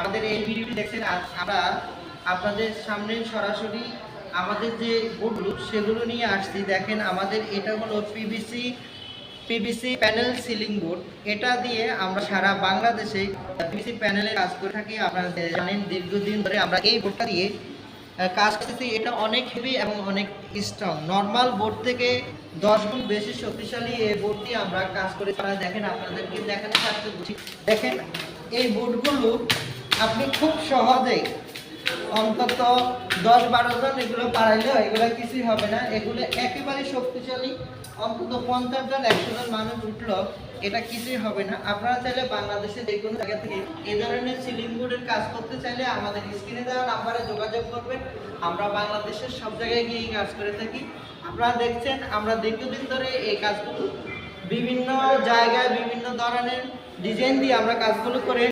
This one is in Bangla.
আমাদের এই ভিডিওটি দেখছেন আমরা আপনাদের সামনে সরাসরি আমাদের যে বোর্ডগুলো সেগুলো নিয়ে আসছি। দেখেন, আমাদের এটা হলো PVC PVC panel ceiling board এটা দিয়ে আমরা সারা বাংলাদেশে পিভিসি প্যানেলে কাজ করে থাকি। আপনারা জানেন, দীর্ঘদিন ধরে আমরা এই বোর্ডটা দিয়ে কাজ করতেছি। এটা অনেক হেভি এবং অনেক স্ট্রং নর্মাল বোর্ড থেকে দশ গুণ বেশি শক্তিশালী এই বোর্ডটি আমরা কাজ করে দেখেন, আপনাদেরকে থাকতে বুঝি দেখেন এই বোর্ডগুলো আপনি খুব সহজেই অন্তত দশ বারো জন এগুলো পারাইলেও এগুলো কিছুই হবে না। এগুলো একেবারে শক্তিশালী। অন্তত পঞ্চাশ জন, একশো জন মানুষ উঠল, এটা কিছুই হবে না। আপনারা চাইলে বাংলাদেশে যে কোনো জায়গা থেকে এ ধরনের সিলিং বোর্ডের কাজ করতে চাইলে আমাদের স্ক্রিনে দেওয়া নাম্বারে যোগাযোগ করবেন। আমরা বাংলাদেশের সব জায়গায় গিয়ে এই কাজ করে থাকি। আপনারা দেখছেন, আমরা দীর্ঘদিন ধরে এই কাজগুলো বিভিন্ন জায়গায় বিভিন্ন ধরনের ডিজাইন দিয়ে আমরা কাজগুলো করে